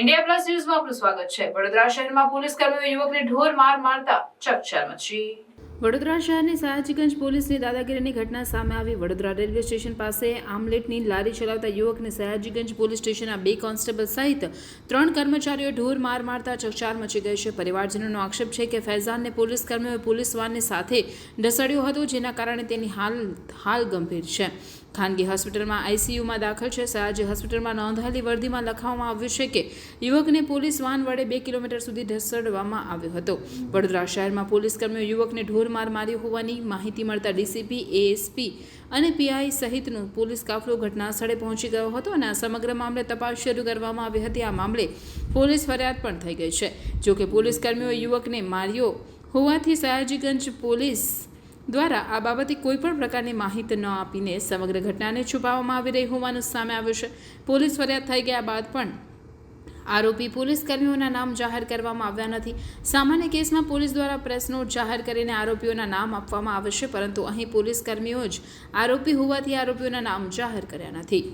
India plus ન્યૂઝમાં આપનું સ્વાગત છે. વડોદરા શહેરમાં પોલીસ કર્મીઓ યુવકને ઢોર માર મારતા ચકચાર મચી. વડોદરા શહેરની સયાજીગંજ પોલીસની દાદાગીરીની ઘટના સામે આવી. વડોદરા રેલવે સ્ટેશન પાસે આમલેટની લારી ચલાવતા યુવકને સયાજીગંજ પોલીસ સ્ટેશનના બે કોન્સ્ટેબલ સહિત ત્રણ કર્મચારીઓ ઢોર માર મારતા ચકચાર મચી ગઈ છે. પરિવારજનોનો આક્ષેપ છે કે ફૈઝાનને પોલીસ કર્મીઓએ પોલીસ વાનની સાથે ઢસડ્યો હતો, જેના કારણે તેની હાલ હાલ ગંભીર છે. ખાનગી હોસ્પિટલમાં આઈસીયુમાં દાખલ છે. સયાજી હોસ્પિટલમાં નોંધાયેલી વર્દીમાં લખવામાં આવ્યું છે કે યુવકને પોલીસ વાન વડે બે કિલોમીટર સુધી ઢસડવામાં આવ્યો હતો. વડોદરા શહેરમાં પોલીસ કર્મીઓ યુવકને ઢોર માર માર્યો હોવાની માહિતી મળતા ડીસીપી, એએસપી અને પીઆઈ સહિતનું પોલીસ કાફલો ઘટના સ્થળે પહોંચી ગયો હતો અને આ સમગ્ર મામલે તપાસ શરૂ કરવામાં આવી હતી. આ મામલે પોલીસ ફરિયાદ પણ થઈ ગઈ છે. જોકે પોલીસ કર્મીઓ યુવકને માર્યો હોવાથી સયાજીગંજ પોલીસ દ્વારા આ બાબતે કોઈ પણ પ્રકારની માહિતી ન આપીને સમગ્ર ઘટનાને છુપાવવામાં આવી રહી હોવાનું સામે આવ્યું છે. પોલીસ ફરિયાદ થઈ ગયા બાદ પણ આરોપી પોલીસ કર્મીઓના નામ જાહેર કરવામાં આવ્યા નથી. સામાન્ય કેસમાં પોલીસ દ્વારા પ્રેસ નોટ જાહેર કરીને આરોપીઓના નામ આપવામાં આવશે પરંતુ અહીં પોલીસ કર્મીઓ જ આરોપી હોવાથી આરોપીઓના નામ જાહેર કર્યા નથી.